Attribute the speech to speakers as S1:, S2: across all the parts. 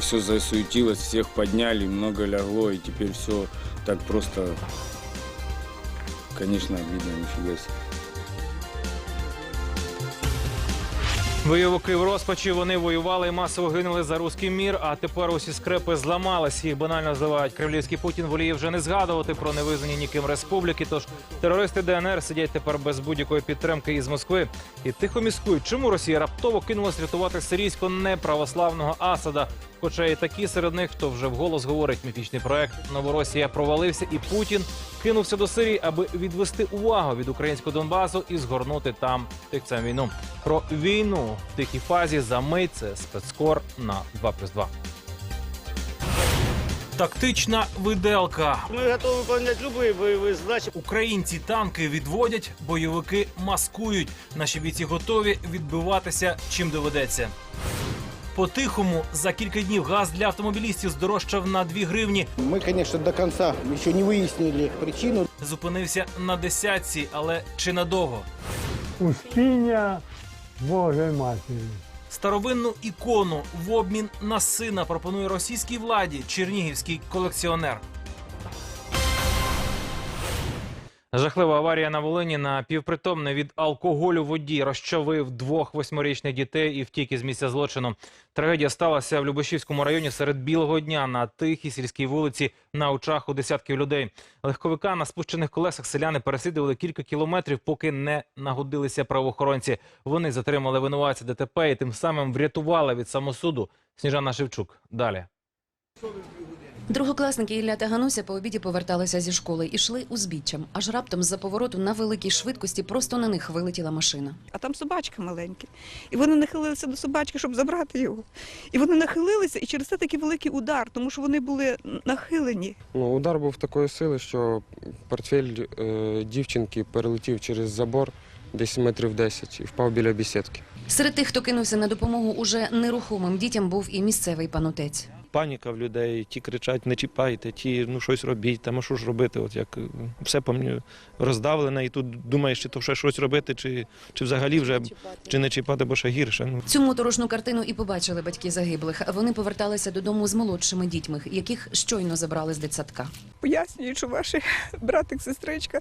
S1: все засуетилось, всех подняли, много лягло, и теперь все так просто, конечно, обидно, нифига себе.
S2: Бойовики в розпачі вони воювали і масово гинули за руський мір. А тепер усі скрепи зламались. Їх банально зливають. Кремлівський Путін воліє вже не згадувати про невизнані ніким республіки. Тож терористи ДНР сидять тепер без будь-якої підтримки із Москви і тихо міскують, чому Росія раптово кинулась рятувати сирійсько неправославного Асада. Хоча і такі серед них, хто вже вголос говорить міфічний проект Новоросія провалився, і Путін кинувся до Сирії, аби відвести увагу від українського Донбасу і згорнути там тихцем війну. Про війну в тихій фазі за мить це спецкор на 2+,2. Тактична виделка.
S3: Мы готовы выполнять любые боевые задачи.
S2: Українці танки відводять, бойовики маскують. Наші бійці готові відбиватися чим доведеться. По-тихому за кілька днів газ для автомобілістів здорожчав на 2 гривні.
S4: Мы, конечно, до конца еще не выяснили причину.
S2: Зупинився на десятці, але чи надовго?
S5: Успіння Божої Матері.
S2: Старовинну ікону в обмін на сина пропонує російській владі чернігівський колекціонер. Жахлива аварія на Волині на півпритомне від алкоголю водій розчавив двох восьмирічних дітей і втік із місця злочину. Трагедія сталася в Любешівському районі серед білого дня на тихій сільській вулиці на очах у десятків людей. Легковика на спущених колесах селяни переслідували кілька кілометрів, поки не нагодилися правоохоронці. Вони затримали винуватця ДТП і тим самим врятували від самосуду. Сніжана Шевчук. Далі.
S6: Другокласники Ілля та Гануся по обіді поверталися зі школи і йшли узбіччям. Аж раптом з-за повороту на великій швидкості просто на них вилетіла машина.
S7: а там собачка маленька. І вони нахилилися до собачки, щоб забрати його. І вони нахилилися, і через це такий великий удар, тому що вони були нахилені.
S8: Ну, удар був такої сили, що портфель е, дівчинки перелетів через забор десь метрів 10 і впав біля бісідки.
S6: Серед тих, хто кинувся на допомогу уже нерухомим дітям, був і місцевий панотець.
S9: Паніка в людей, ті кричать, не чіпайте, ті ну щось робіть, там а що ж робити? От як е, все помню роздавлене, і тут думаєш, чи то ще щось робити, чи, чи взагалі вже чи не чіпати, бо ще гірше. Ну
S6: Цю моторошну картину і побачили батьки загиблих. Вони поверталися додому з молодшими дітьми, яких щойно забрали з дитсадка.
S7: Пояснюють, що ваш братик, сестричка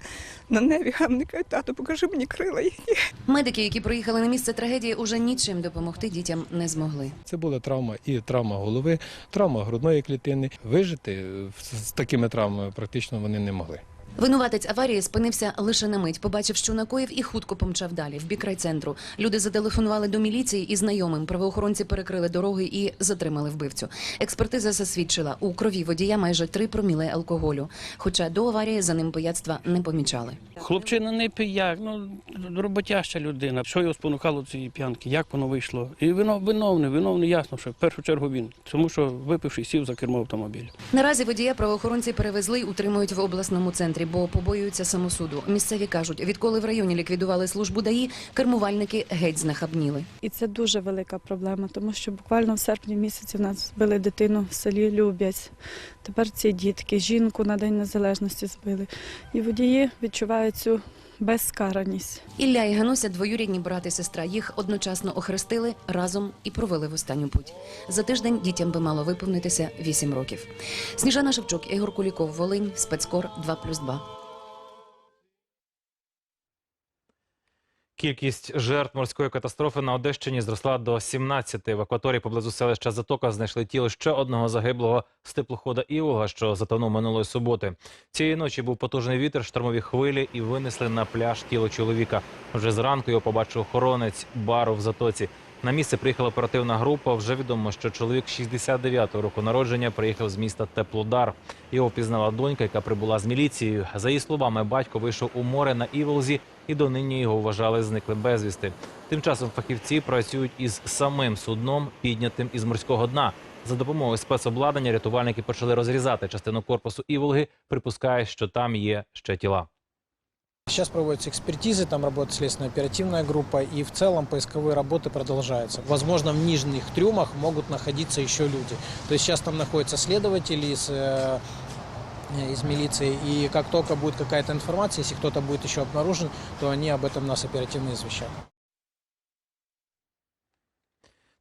S7: на небі гамникають, тату, покажи мені крила їхні.
S6: Медики, які приїхали на місце трагедії, уже нічим допомогти дітям не змогли.
S10: Це була травма і травма голови, травма грудної клітини. Вижити з такими травмами практично вони не могли.
S6: Винуватець аварії спинився лише на мить. Побачив, що накоїв і хутко помчав далі, в бік райцентру. Люди зателефонували до міліції і знайомим. Правоохоронці перекрили дороги і затримали вбивцю. Експертиза засвідчила, у крові водія майже 3 проміли алкоголю. Хоча до аварії за ним пияцтва не помічали.
S11: Хлопчина не пияк, ну роботяща людина. Що його спонукало цієї п'янки? Як воно вийшло? І вино виновний, виновний, ясно, що в першу чергу він, тому що випивши сів за кермо автомобіля.
S6: Наразі водія правоохоронці перевезли і утримують в обласному центрі, бо побоюються самосуду. Місцеві кажуть, відколи в районі ліквідували службу ДАІ, кермувальники геть знахабніли.
S12: І це дуже велика проблема, тому що буквально в серпні місяці в нас збили дитину в селі Любязь. Тепер ці дітки, жінку на День Незалежності збили. І водії відчувають цю безкараність.
S6: Ілля і Гануся двоюрідні брат і сестра. Їх одночасно охрестили разом і провели в останню путь. За тиждень дітям би мало виповнитися 8 років. Сніжана Шевчук, Ігор Куліков, Волинь, спецкор 2+,2.
S2: Кількість жертв морської катастрофи на Одещині зросла до 17. В акваторії поблизу селища Затока знайшли тіло ще одного загиблого з теплохода Іволга, що затонув минулої суботи. Цієї ночі був потужний вітер, штормові хвилі і винесли на пляж тіло чоловіка. Вже зранку його побачив охоронець бару в Затоці. На місце приїхала оперативна група. Вже відомо, що чоловік 69-го року народження приїхав з міста Теплодар. Його впізнала донька, яка прибула з міліцією. За її словами, батько вийшов у море на Іволзі і донині його вважали зниклим безвісти. Тим часом фахівці працюють із самим судном, піднятим із морського дна. За допомогою спецобладнання рятувальники почали розрізати частину корпусу Іволги. Припускає, що там є ще тіла.
S4: Сейчас проводятся экспертизы, там работает следственно-оперативная группа, и в целом поисковые работы продолжаются. Возможно, в нижних трюмах могут находиться еще люди. То есть сейчас там находятся следователи из, э, из милиции, и как только будет какая-то информация, если кто-то будет еще обнаружен, то они об этом нас оперативно извещают.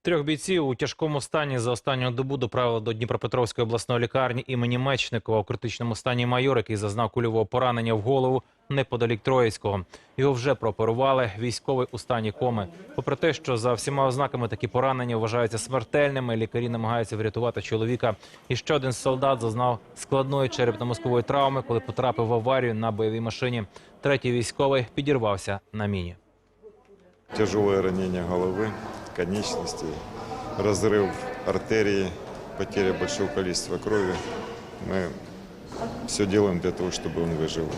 S2: Трьох бійців у тяжкому стані за останню добу доправили до Дніпропетровської обласної лікарні імені Мечникова у критичному стані майор, який зазнав кульового поранення в голову неподалік Троїцького. Його вже прооперували. Військовий у стані коми. Попри те, що за всіма ознаками такі поранення вважаються смертельними, лікарі намагаються врятувати чоловіка. І ще один солдат зазнав складної черепно-мозкової травми, коли потрапив в аварію на бойовій машині. Третій військовий підірвався на міні.
S13: Тяжелое ранение головы, конечностей, разрыв артерии, потеря большого количества крови. Мы все делаем для того, чтобы он выжил.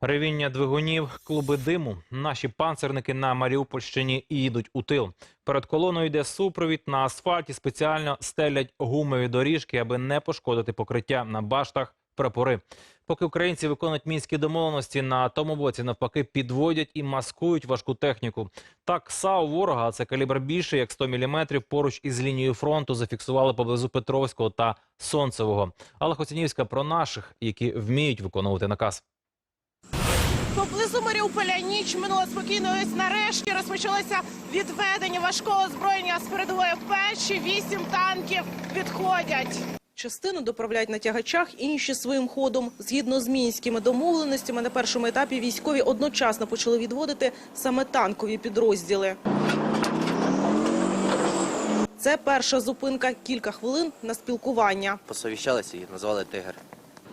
S2: Ревіння двигунів, клуби диму. Наші панцерники на Маріупольщині їдуть у тил. Перед колоною йде супровід на асфальті. Спеціально стелять гумові доріжки, аби не пошкодити покриття на баштах. Прапори. Поки українці виконують мінські домовленості, на тому боці навпаки підводять і маскують важку техніку. Так, САУ ворога, це калібр більше як 100 мм, поруч із лінією фронту зафіксували поблизу Петровського та Сонцевого. Алла Хоцінівська про наших, які вміють виконувати наказ.
S14: Поблизу Маріуполя ніч минула спокійно. Ось нарешті розпочалося відведення важкого озброєння з передової печі. Вісім танків відходять. Частину доправляють на тягачах, інші своїм ходом. Згідно з мінськими домовленостями, на першому етапі військові одночасно почали відводити саме танкові підрозділи. Це перша зупинка. Кілька хвилин на спілкування.
S15: Посовіщалися і назвали тигр.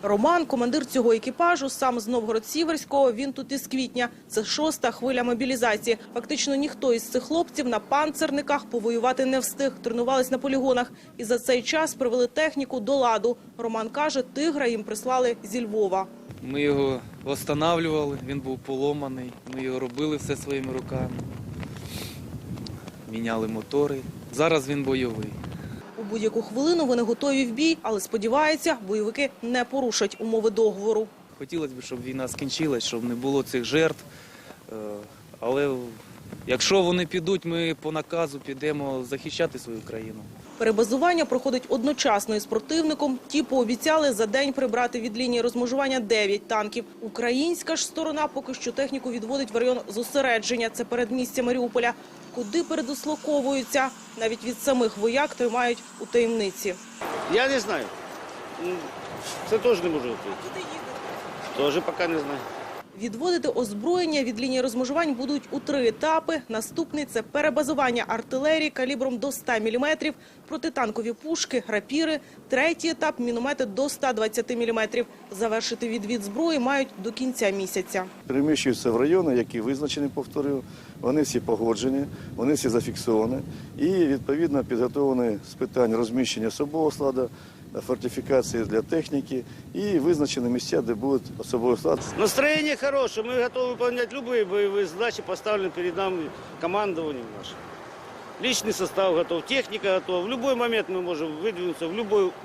S14: Роман, командир цього екіпажу, сам з Новгород-Сіверського. Він тут із квітня. Це шоста хвиля мобілізації. Фактично ніхто із цих хлопців на панцерниках повоювати не встиг. Тренувались на полігонах і за цей час привели техніку до ладу. Роман каже, тигра їм прислали зі Львова.
S15: Ми його встановлювали, він був поломаний. Ми його робили все своїми руками. Міняли мотори. Зараз він бойовий.
S14: У будь-яку хвилину вони готові в бій, але сподіваються, бойовики не порушать умови договору.
S15: Хотілося б, щоб війна скінчилась, щоб не було цих жертв. Е, Але якщо вони підуть, ми по наказу підемо захищати свою країну.
S14: Перебазування проходить одночасно із противником. Ті пообіцяли за день прибрати від лінії розмежування 9 танків. Українська ж сторона поки що техніку відводить в район зосередження. Це передмістя Маріуполя. Куди передислоковуються, навіть від самих вояк тримають у таємниці.
S3: Я не знаю. Це теж не можу відповісти. Теж поки не знаю.
S14: Відводити озброєння від лінії розмежувань будуть у три етапи. Наступний – це перебазування артилерії калібром до 100 мм, протитанкові пушки, рапіри. Третій етап – міномети до 120 мм. Завершити відвід зброї мають до кінця місяця.
S16: переміщуються в райони, які визначені, повторюю. Вони всі погоджені, вони всі зафіксовані і відповідно підготовлені з питань розміщення особового складу, фортифікації для техніки і визначені місця, де буде особовий склад.
S3: Настроєння хороше, ми готові виконувати будь-які бойові задачі, поставлені перед нами командуванням нашим. Личный состав готов, техника готова. В будь-який момент ми можемо видвинутися в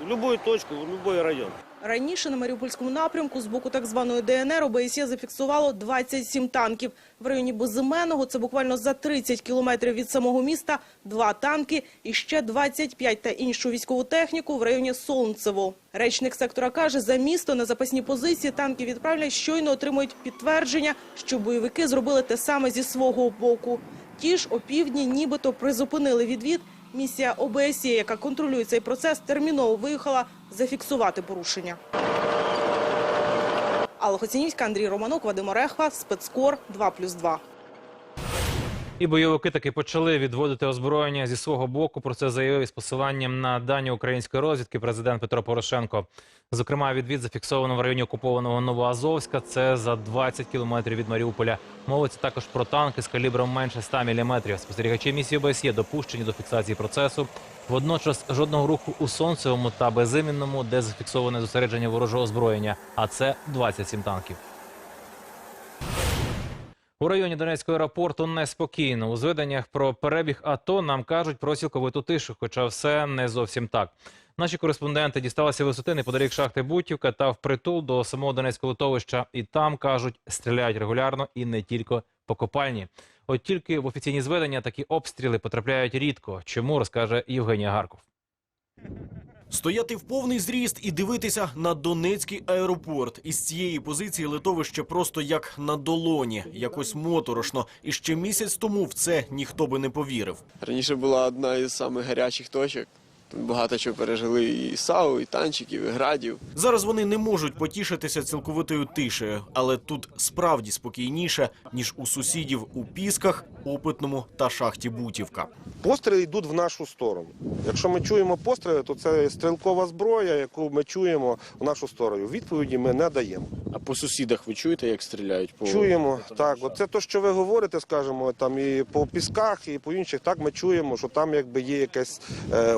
S3: будь-яку точку, в будь-який район.
S14: Раніше на Маріупольському напрямку з боку так званої ДНР ОБСЄ зафіксувало 27 танків. В районі Безименного, це буквально за 30 кілометрів від самого міста, два танки і ще 25 та іншу військову техніку в районі Солнцево. Речник сектора каже, за місто на запасні позиції танки відправлять, щойно отримують підтвердження, що бойовики зробили те саме зі свого боку. Ті ж опівдні нібито призупинили відвід. Місія ОБСЄ, яка контролює цей процес, терміново виїхала зафіксувати порушення. Алла Хоцінівська, Андрій Романок, Вадим Орехва, спецкор 2+,2.
S2: І бойовики таки почали відводити озброєння зі свого боку. Про це заявив із посиланням на дані української розвідки президент Петро Порошенко. Зокрема, відвід зафіксовано в районі окупованого Новоазовська. Це за 20 кілометрів від Маріуполя. Мовиться також про танки з калібром менше 100 мм. Спостерігачі місії ОБСЄ допущені до фіксації процесу. Водночас жодного руху у Сонцевому та Безимінному, де зафіксоване зосередження ворожого озброєння. А це 27 танків. У районі Донецького аеропорту неспокійно. У зведеннях про перебіг АТО нам кажуть про цілковиту тишу, хоча все не зовсім так. Наші кореспонденти дісталися висоти неподалік шахти Бутівка та впритул до самого Донецького литовища. І там, кажуть, стріляють регулярно і не тільки по копальні. От тільки в офіційні зведення такі обстріли потрапляють рідко. Чому, розкаже Євгенія Гарков.
S17: Стояти в повний зріст і дивитися на Донецький аеропорт. Із цієї позиції литовище просто як на долоні, якось моторошно. І ще місяць тому в це ніхто би не повірив.
S18: Раніше була одна із самих гарячих точок. Багато чого пережили і САУ, і танчиків, і градів.
S17: Зараз вони не можуть потішитися цілковитою тишею, але тут справді спокійніше ніж у сусідів у Пісках, Опитному та шахті Бутівка.
S19: Постріли йдуть в нашу сторону. Якщо ми чуємо постріли, то це стрілкова зброя, яку ми чуємо в нашу сторону. Відповіді ми не даємо.
S1: А по сусідах ви чуєте, як стріляють? По...
S19: Чуємо так. Оце те, що ви говорите, скажімо, там і по пісках, і по інших. Так ми чуємо, що там якби є якась е,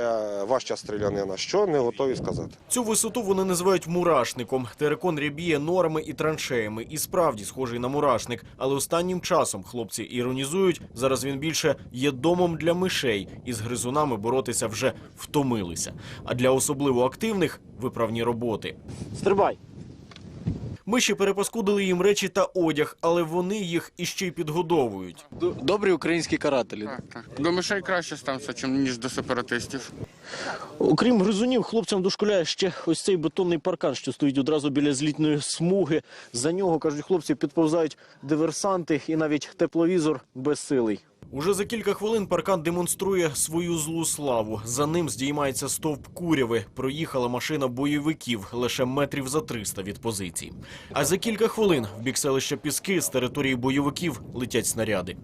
S19: важча, важча стрілянина. Що не готові сказати.
S17: Цю висоту вони називають мурашником. Терекон рябіє норами і траншеями. І справді схожий на мурашник. Але останнім часом хлопці іронізують. Зараз він більше є домом для мишей, і з гризунами боротися вже втомилися. А для особливо активних виправні роботи.
S20: Стрибай.
S17: Миші перепаскудили їм речі та одяг, але вони їх іще й підгодовують.
S20: Добрі українські карателі.
S21: До мишей краще стався, ніж до сепаратистів.
S20: Окрім гризунів, хлопцям дошкуляє ще ось цей бетонний паркан, що стоїть одразу біля злітної смуги. За нього, кажуть хлопці, підповзають диверсанти і навіть тепловізор безсилий.
S17: Уже за кілька хвилин паркан демонструє свою злу славу. За ним здіймається стовп куряви. Проїхала машина бойовиків лише метрів за 300 від позицій. А за кілька хвилин в бік селища Піски з території бойовиків летять снаряди.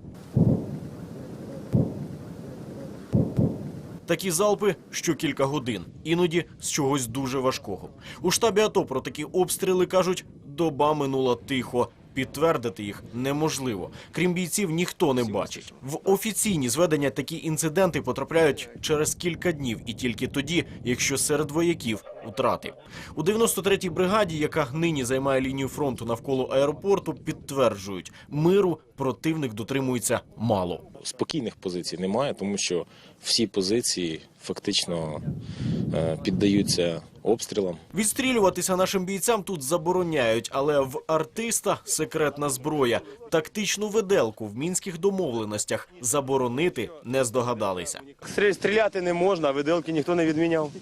S17: Такі залпи що кілька годин, іноді з чогось дуже важкого. У штабі АТО про такі обстріли кажуть, доба минула тихо. Підтвердити їх неможливо. Крім бійців, ніхто не бачить. В офіційні зведення такі інциденти потрапляють через кілька днів, і тільки тоді, якщо серед вояків утрати. У 93-й бригаді, яка нині займає лінію фронту навколо аеропорту, підтверджують, миру противник дотримується мало.
S22: спокійних позицій немає, тому що всі позиції фактично е, піддаються обстрілам.
S17: Відстрілюватися нашим бійцям тут забороняють, але в артиста секретна зброя. Тактичну виделку в мінських домовленостях заборонити не здогадалися.
S19: Стріляти не можна, а виделки ніхто не відміняв.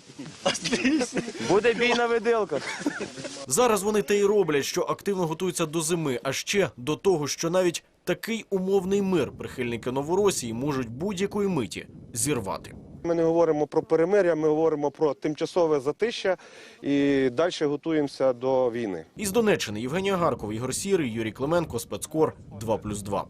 S19: Буде бій на виделках.
S17: Зараз вони те й роблять, що активно готуються до зими, а ще до того, що навіть такий умовний мир прихильники Новоросії можуть будь-якої миті зірвати.
S19: Ми не говоримо про перемиря, ми говоримо про тимчасове затища і далі готуємося до війни.
S17: Із Донеччини Євгенія Гаркова, Ігор Сірий, Юрій Клименко, спецкор 2+,2.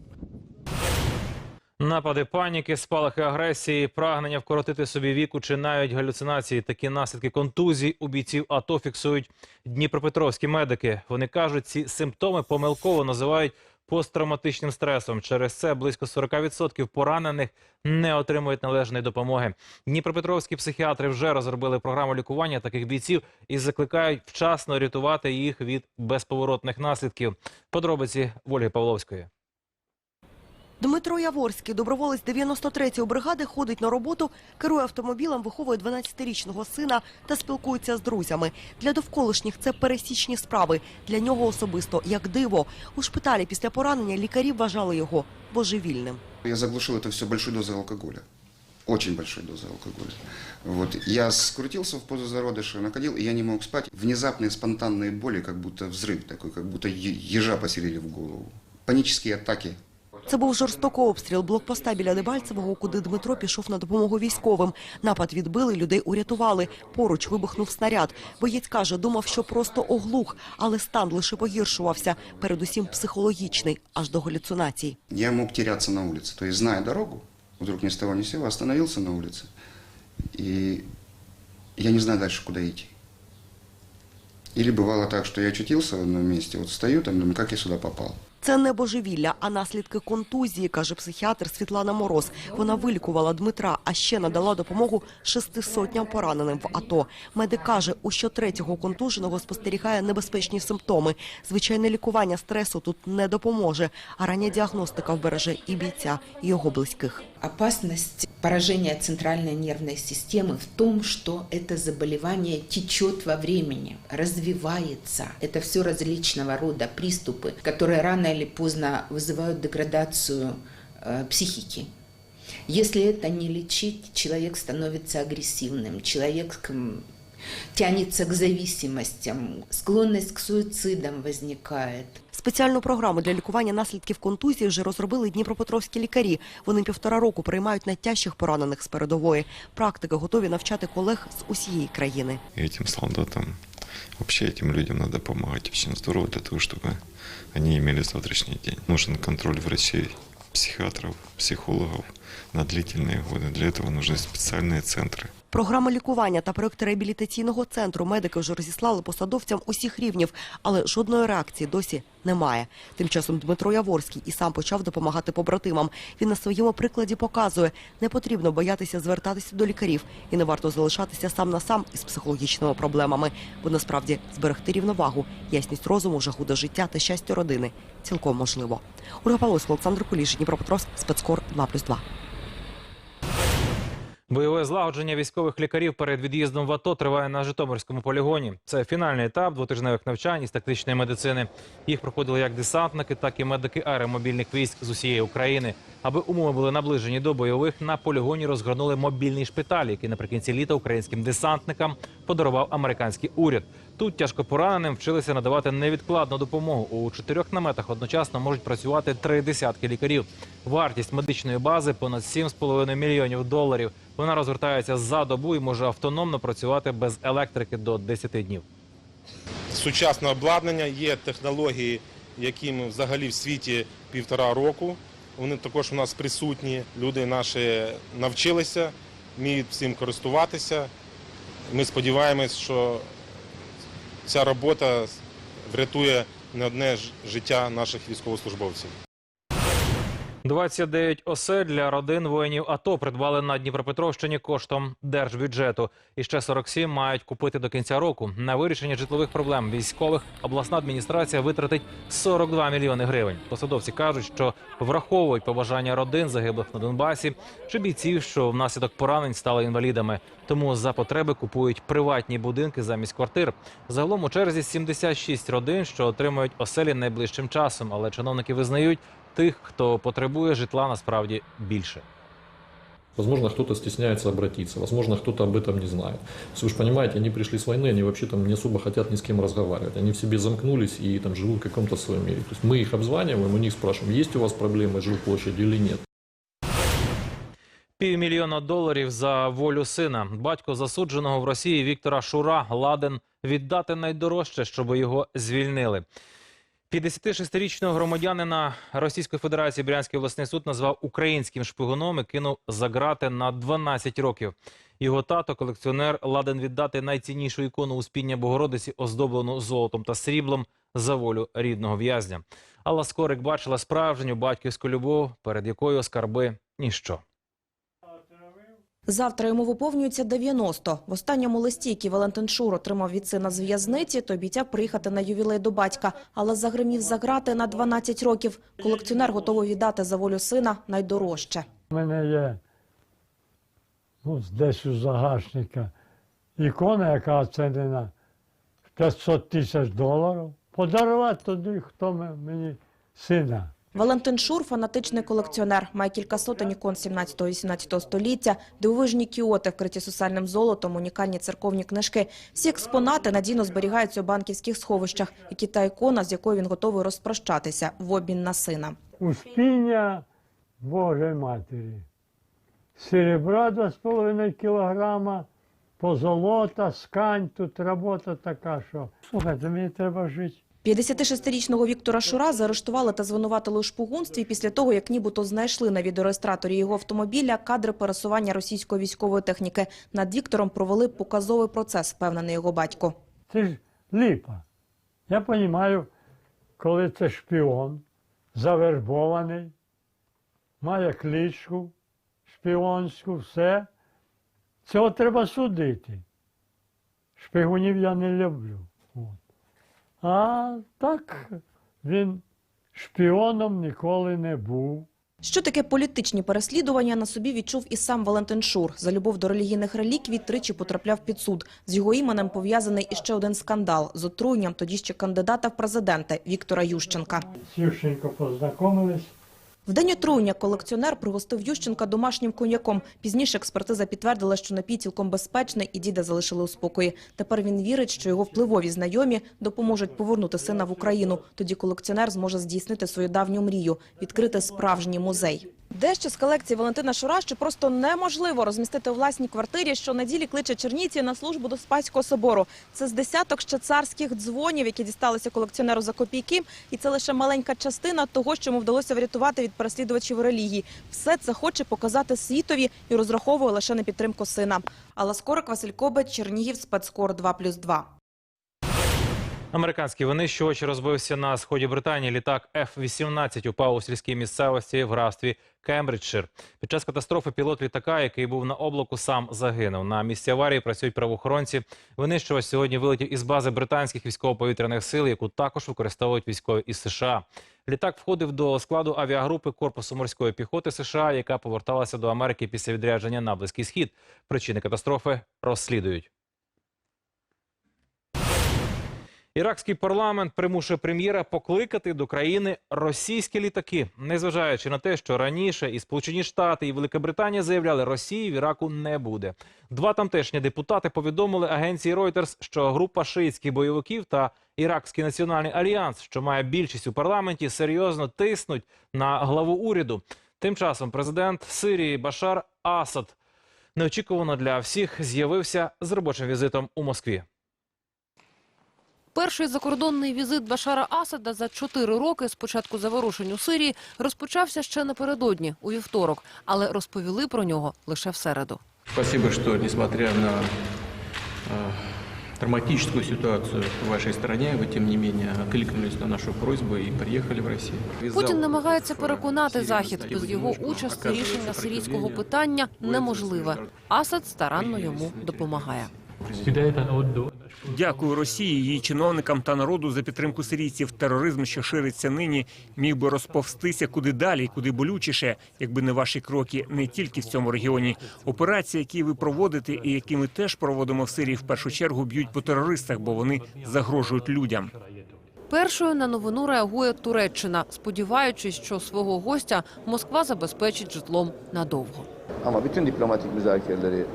S2: Напади паніки, спалахи агресії, прагнення вкоротити собі віку чи навіть галюцинації. Такі наслідки контузій у бійців АТО фіксують дніпропетровські медики. Вони кажуть, ці симптоми помилково називають посттравматичним стресом. Через це близько 40% поранених не отримують належної допомоги. Дніпропетровські психіатри вже розробили програму лікування таких бійців і закликають вчасно рятувати їх від безповоротних наслідків. Подробиці Ольги Павловської.
S23: Дмитро Яворський, доброволець 93-ї бригади, ходить на роботу, керує автомобілем, виховує 12-річного сина та спілкується з друзями. Для довколишніх це пересічні справи. Для нього особисто як диво. У шпиталі після поранення лікарі вважали його божевільним.
S24: Я заглушил это все большой дозой алкоголя. Очень большой дозой алкоголя. Вот. Я скрутился в позу зародыша, находил, и я не мог спать. Внезапные спонтанные боли, как будто взрыв такой, как будто е- ежа поселили в голову. Панические атаки.
S23: це був жорстокий обстріл блокпоста біля Дебальцевого, куди Дмитро пішов на допомогу військовим. Напад відбили, людей урятували. Поруч вибухнув снаряд. Боєць каже, думав, що просто оглух, але стан лише погіршувався. Передусім психологічний, аж до галюцинацій.
S24: Я мог теряться на улице. То есть, зная дорогу, вдруг ни с того ни с на улице. И я не знаю дальше, куда идти. Или бывало так, что я очутился в одном месте, вот стою там, думаю, как я сюда попал.
S23: Це не божевілля, а наслідки контузії, каже психіатр Світлана Мороз. Вона вилікувала Дмитра, а ще надала допомогу шести сотням пораненим в АТО. Медик каже, у щотретього контуженого спостерігає небезпечні симптоми. Звичайне лікування стресу тут не допоможе, а рання діагностика вбереже і бійця, і його близьких.
S25: Опасность поражения центральной нервной системы в том, что это заболевание течет во времени, развивается. Это все различного рода приступы, которые рано или поздно вызывают деградацию э, психики. Если это не лечить, человек становится агрессивным, человек тянется к зависимостям, склонность к суицидам возникает.
S23: Спеціальну програму для лікування наслідків контузії вже розробили дніпропетровські лікарі. Вони півтора року приймають найтяжчих поранених з передової. Практики готові навчати колег з усієї країни.
S26: И этим солдатам, вообще этим людям надо помогать очень здорово для того, чтобы они имели завтрашний день. Нужен контроль врачей, психиатров, психологов на длительные годы. Для этого нужны специальные центры.
S23: Програма лікування та проекти реабілітаційного центру медики вже розіслали посадовцям усіх рівнів, але жодної реакції досі немає. Тим часом Дмитро Яворський і сам почав допомагати побратимам. Він на своєму прикладі показує, не потрібно боятися звертатися до лікарів і не варто залишатися сам на сам із психологічними проблемами, бо насправді зберегти рівновагу, ясність розуму, жагу до життя та щастя родини цілком можливо. Ольга Павловська, Олександр Куліш, Дніпропетровськ, спецкор 2+,2.
S2: Бойове злагодження військових лікарів перед від'їздом в АТО триває на Житомирському полігоні. Це фінальний етап двотижневих навчань із тактичної медицини. Їх проходили як десантники, так і медики аеромобільних військ з усієї України. Аби умови були наближені до бойових, на полігоні розгорнули мобільний шпиталь, який наприкінці літа українським десантникам подарував американський уряд. Тут тяжко пораненим вчилися надавати невідкладну допомогу. У чотирьох наметах одночасно можуть працювати три десятки лікарів. Вартість медичної бази понад 7,5 мільйонів доларів. Вона розгортається за добу і може автономно працювати без електрики до 10 днів.
S27: сучасне обладнання, є технології, яким взагалі в світі півтора року. Вони також у нас присутні. Люди наші навчилися, вміють цим користуватися. Ми сподіваємось, що ця робота врятує не одне життя наших військовослужбовців.
S2: 29 осель для родин воїнів АТО придбали на Дніпропетровщині коштом держбюджету. І ще 47 мають купити до кінця року. На вирішення житлових проблем військових обласна адміністрація витратить 42 мільйони гривень. Посадовці кажуть, що враховують побажання родин загиблих на Донбасі чи бійців, що внаслідок поранень стали інвалідами. Тому за потреби купують приватні будинки замість квартир. Загалом у черзі 76 родин, що отримають оселі найближчим часом. Але чиновники визнають, тих, хто потребує житла, насправді більше.
S28: Возможно, кто-то стесняется обратиться, возможно, кто-то об этом не знает. То есть, вы же понимаете, они пришли с войны, они вообще там не особо хотят ни с кем разговаривать. Они в себе замкнулись и там живут в каком-то своем мире. То есть мы их обзваниваем, у них спрашиваем, есть у вас проблемы с жилплощадью или нет.
S2: Півмільйона доларів за волю сина. Батько засудженого в Росії Віктора Шура ладен віддати найдорожче, щоб його звільнили. 56-річного громадянина Російської Федерації Брянський обласний суд назвав українським шпигуном і кинув за грати на 12 років. Його тато, колекціонер, ладен віддати найціннішу ікону Успіння Богородиці, оздоблену золотом та сріблом за волю рідного в'язня. Алла Скорик бачила справжню батьківську любов, перед якою скарби ніщо.
S29: Завтра йому виповнюється 90. В останньому листі, який Валентин Шур отримав від сина з в'язниці, то обіцяв приїхати на ювілей до батька, але загримів за грати на 12 років. Колекціонер готовий віддати за волю сина найдорожче.
S30: У мене є ну, десь у загашника ікона, яка оцінена в 500 тисяч доларів. Подарувати туди, хто мені сина.
S29: Валентин Шур – фанатичний колекціонер. Має кілька сотень ікон 17-18 століття, дивовижні кіоти, вкриті сусальним золотом, унікальні церковні книжки. Всі експонати надійно зберігаються у банківських сховищах, як і та ікона, з якою він готовий розпрощатися в обмін на сина.
S30: Успіння Божої Матері. Серебра 2,5 кілограма, позолота, скань. Тут робота така, що слухайте, мені треба жити.
S29: 56-річного Віктора Шура заарештували та звинуватили у шпигунстві після того, як нібито знайшли на відеореєстраторі його автомобіля кадри пересування російської військової техніки. Над Віктором провели показовий процес, впевнений його батько.
S30: Це ж ліпа. Я розумію, коли це шпіон, завербований, має кличку шпіонську, все. Цього треба судити. Шпигунів я не люблю. От. А так він шпіоном ніколи не був.
S29: Що таке політичні переслідування, на собі відчув і сам Валентин Шур. За любов до релігійних реліквій тричі потрапляв під суд. З його іменем пов'язаний іще один скандал з отруєнням тоді ще кандидата в президенти Віктора Ющенка.
S30: З Ющенко познайомились,
S29: В день отруєння колекціонер пригостив Ющенка домашнім коньяком. Пізніше експертиза підтвердила, що напій цілком безпечний і діда залишили у спокої. Тепер він вірить, що його впливові знайомі допоможуть повернути сина в Україну. Тоді колекціонер зможе здійснити свою давню мрію – відкрити справжній музей. Дещо з колекції Валентина Шура, що просто неможливо розмістити у власній квартирі, що неділі кличе Черніці на службу до Спаського собору. Це з десяток ще царських дзвонів, які дісталися колекціонеру за копійки. І це лише маленька частина того, що йому вдалося врятувати від переслідувачів релігії. Все це хоче показати світові і розраховує лише на підтримку сина. Алла Скорик, Василь Кобець, Чернігів, спецкор 2+,2.
S2: Американський винищувач розбився на сході Британії. Літак F-18 упав у сільській місцевості в графстві Кембриджшир. Під час катастрофи пілот літака, який був на облаку, сам загинув. На місці аварії працюють правоохоронці. Винищувач сьогодні вилетів із бази британських військово-повітряних сил, яку також використовують військові із США. Літак входив до складу авіагрупи Корпусу морської піхоти США, яка поверталася до Америки після відрядження на Близький Схід. Причини катастрофи розслідують. Іракський парламент примушує прем'єра покликати до країни російські літаки, незважаючи на те, що раніше і Сполучені Штати, і Велика Британія заявляли, Росії в Іраку не буде. Два тамтешні депутати повідомили агенції Reuters, що група шиїцьких бойовиків та Іракський національний альянс, що має більшість у парламенті, серйозно тиснуть на главу уряду. Тим часом президент Сирії Башар Асад неочікувано для всіх з'явився з робочим візитом у Москві.
S31: Перший закордонний візит Башара Асада за чотири роки з початку заворушень у Сирії розпочався ще напередодні, у вівторок, але розповіли про нього лише в середу.
S32: Спасибо, что, несмотря на драматическую ситуацию в вашей стране, вы, тем не менее, откликнулись на нашу просьбу и приехали в Россию.
S31: Путін намагається переконати Захід, без його участі рішення сирійського питання неможливе. Асад старанно йому допомагає.
S33: Дякую Росії, її чиновникам та народу за підтримку сирійців. Тероризм, що шириться нині, міг би розповстися куди далі, куди болючіше, якби не ваші кроки не тільки в цьому регіоні. Операції, які ви проводите, і які ми теж проводимо в Сирії, в першу чергу б'ють по терористах, бо вони загрожують людям.
S31: Першою на новину реагує Туреччина, сподіваючись, що свого гостя Москва забезпечить житлом надовго.
S34: Ama bütün diplomatik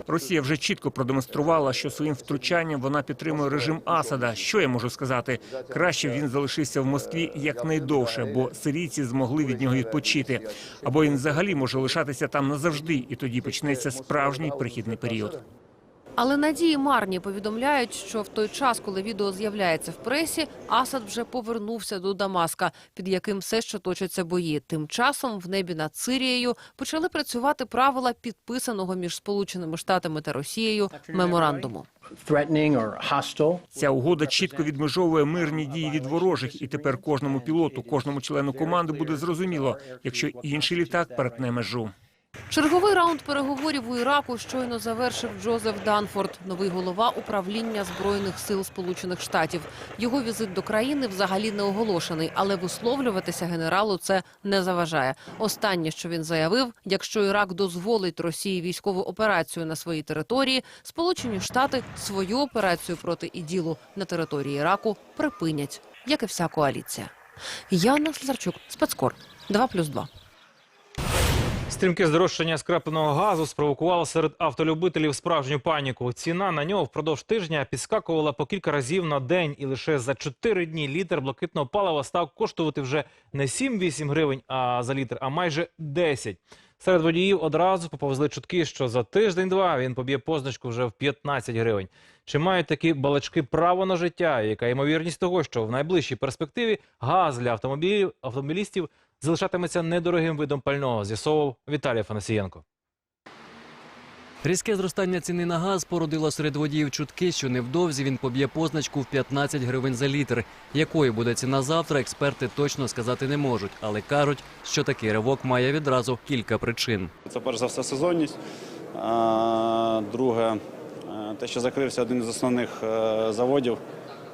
S33: Росія вже чітко продемонструвала, що своїм втручанням вона підтримує режим Асада. Що я можу сказати? Краще він залишився в Москві якнайдовше, бо сирійці змогли від нього відпочити. Або він взагалі може лишатися там назавжди, і тоді почнеться справжній перехідний період.
S31: Але надії марні повідомляють, що в той час, коли відео з'являється в пресі, Асад вже повернувся до Дамаска, під яким все ще точаться бої. Тим часом в небі над Сирією почали працювати правила підписаного між Сполученими Штатами та Росією меморандуму.
S33: Ця угода чітко відмежовує мирні дії від ворожих, і тепер кожному пілоту, кожному члену команди буде зрозуміло, якщо інший літак перетне межу.
S31: Черговий раунд переговорів у Іраку щойно завершив Джозеф Данфорд, новий голова управління збройних сил Сполучених Штатів. Його візит до країни взагалі не оголошений, але висловлюватися генералу це не заважає. Останнє, що він заявив, якщо Ірак дозволить Росії військову операцію на своїй території, Сполучені Штати свою операцію проти іділу на території Іраку припинять, як і вся коаліція. Яна Слізарчук, спецкор 2+,2.
S2: Стрімке здорожчання скрапленого газу спровокувало серед автолюбителів справжню паніку. Ціна на нього впродовж тижня підскакувала по кілька разів на день, і лише за 4 дні літр блакитного палива став коштувати вже не 7-8 гривень а за літр, а майже 10. Серед водіїв одразу поповзли чутки, що за тиждень-два він поб'є позначку вже в 15 гривень. Чи мають такі балачки право на життя? Яка ймовірність того, що в найближчій перспективі газ для автомобілів автомобілістів залишатиметься недорогим видом пального, з'ясовував Віталій Фанасієнко.
S35: Різке зростання ціни на газ породило серед водіїв чутки, що невдовзі він поб'є позначку в 15 гривень за літр. Якою буде ціна завтра, експерти точно сказати не можуть, але кажуть, що такий ривок має відразу кілька причин.
S36: Це перш за все сезонність. Друге, е, те, що закрився один із основних е, заводів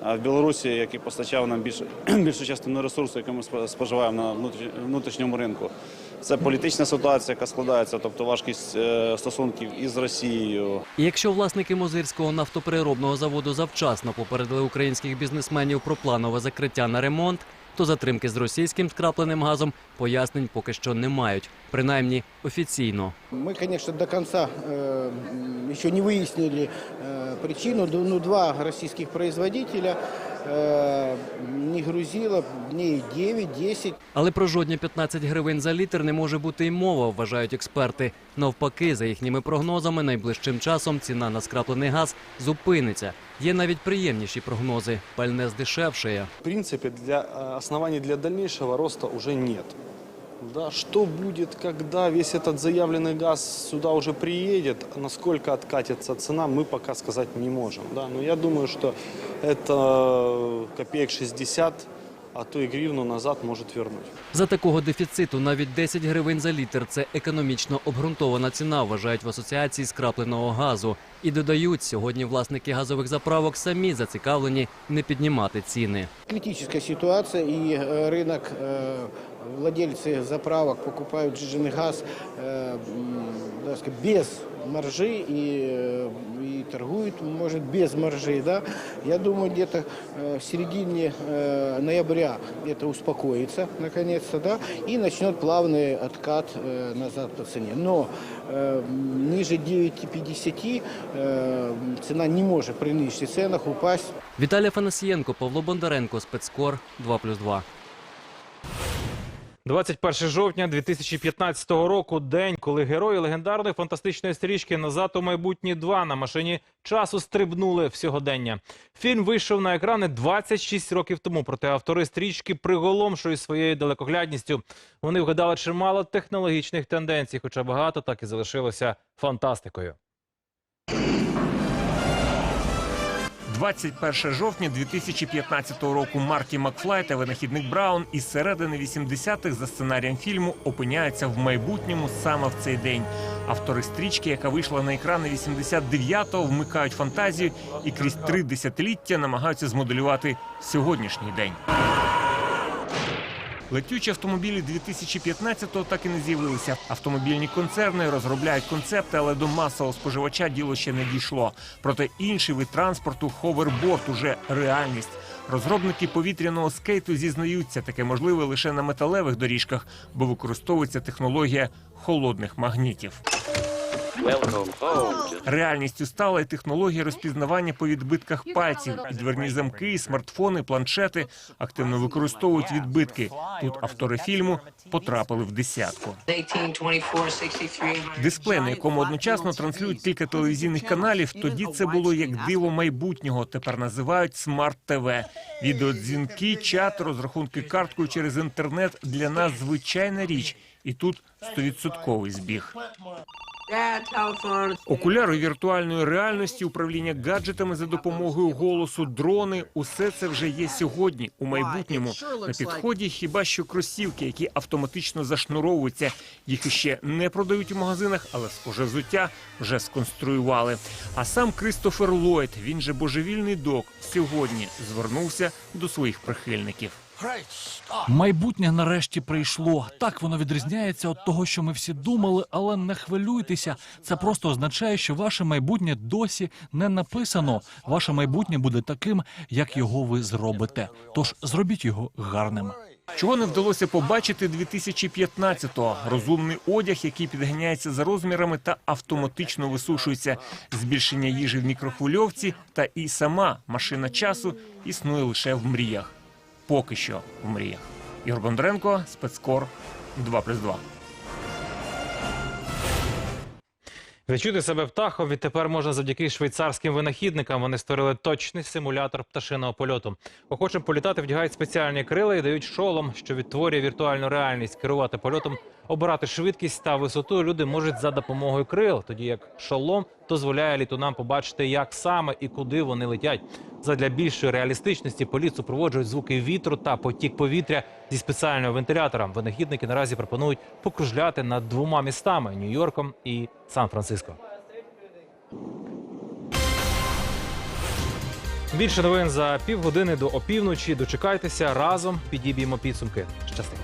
S36: в Білорусі, який постачав нам більш, більшу частину ресурсу, який ми споживаємо на внутрішньому ринку. Це політична ситуація, яка складається, тобто важкість е, стосунків із Росією.
S35: Якщо власники Мозирського нафтопереробного заводу завчасно попередили українських бізнесменів про планове закриття на ремонт, то затримки з російським скрапленим газом пояснень поки що не мають, принаймні офіційно.
S37: Мы, конечно, до конца э, м, еще не выяснили э, причину. Ду- Ну, два российских производителя э, не грузило дней 9-10.
S35: Але про жодні 15 гривень за літр не може бути й мова, вважають експерти. Навпаки, за їхніми прогнозами, найближчим часом ціна на скраплений газ зупиниться. Є навіть приємніші прогнози. Пальне здешевшає.
S38: В принципі, для э, оснований для дальнішого роста уже нет Да, что будет, когда весь этот заявленный газ сюда уже приедет, насколько откатится цена, мы пока сказать не можем. Да. Но я думаю, что это копеек 60, а то и гривну назад может вернуть.
S35: За такого дефіциту навіть 10 гривень за літр це економічно обґрунтована ціна, вважають в асоціації скрапленого газу. І додають, сьогодні власники газових заправок самі зацікавлені не піднімати ціни.
S37: Критическая ситуация, и э, рынок, э, владельцы заправок покупают жиженый газ э, м, так сказать, без маржи и, э, и торгуют, может, без маржи. Да? Я думаю, где-то э, в середине э, ноября это успокоится, наконец-то, да, и начнет плавный откат э, назад по цене. Но э, ниже 9,50 э, цена не может при нынешних ценах упасть.
S35: Віталій Фанасієнко, Павло Бондаренко, спецкор 2+,2.
S2: 21 жовтня 2015 року – день, коли герої легендарної фантастичної стрічки «Назад у майбутнє 2» на машині часу стрибнули в сьогодення. Фільм вийшов на екрани 26 років тому, проте автори стрічки приголомшують своєю далекоглядністю. Вони вгадали чимало технологічних тенденцій, хоча багато так і залишилося фантастикою.
S33: 21 жовтня 2015 року Марті Макфлай та винахідник Браун із середини 80-х за сценарієм фільму опиняються в майбутньому саме в цей день. Автори стрічки, яка вийшла на екрани 89-го, вмикають фантазію і крізь три десятиліття намагаються змоделювати сьогоднішній день. Летючі автомобілі 2015-го так і не з'явилися. Автомобільні концерни розробляють концепти, але до масового споживача діло ще не дійшло. Проте інший вид транспорту ховерборд уже реальність. Розробники повітряного скейту зізнаються, таке можливе лише на металевих доріжках, бо використовується технологія холодних магнітів. Реальністю стала й технологія розпізнавання по відбитках пальців. І дверні замки, і смартфони, планшети активно використовують відбитки. Тут автори фільму потрапили в десятку. Дисплей, на якому одночасно транслюють кілька телевізійних каналів. Тоді це було як диво майбутнього. Тепер називають смарт ТВ. Відеодзвінки, чат, розрахунки карткою через інтернет для нас звичайна річ. І тут стовідсотковий збіг. Окуляри віртуальної реальності, управління гаджетами за допомогою голосу, дрони усе це вже є сьогодні. У майбутньому на підході хіба що кросівки, які автоматично зашнуровуються. Їх іще не продають у магазинах, але схоже взуття вже сконструювали. А сам Кристофер Ллойд, він же божевільний док, сьогодні звернувся до своїх прихильників.
S39: Майбутнє нарешті прийшло. Так воно відрізняється від того, що ми всі думали, але не хвилюйтеся. Це просто означає, що ваше майбутнє досі не написано. Ваше майбутнє буде таким, як його ви зробите. Тож зробіть його гарним.
S33: Чого не вдалося побачити 2015-го? Розумний одяг, який підганяється за розмірами та автоматично висушується. Збільшення їжі в мікрохвильовці та і сама машина часу існує лише в мріях. Поки що в мріях. Ігор Бондренко, спецкор 2+,2.
S2: Відчути себе птахом відтепер можна завдяки швейцарським винахідникам. Вони створили точний симулятор пташиного польоту. Охочим політати вдягають спеціальні крила і дають шолом, що відтворює віртуальну реальність. Керувати польотом, обирати швидкість та висоту люди можуть за допомогою крил, тоді як шолом дозволяє літунам побачити, як саме і куди вони летять. Задля більшої реалістичності політ супроводжують звуки вітру та потік повітря зі спеціальним вентилятором. Винахідники наразі пропонують покружляти над двома містами Нью-Йорком і Сан-Франциско. Більше новин за півгодини до опівночі. Дочекайтеся разом. Підіб'ємо підсумки. Щасти.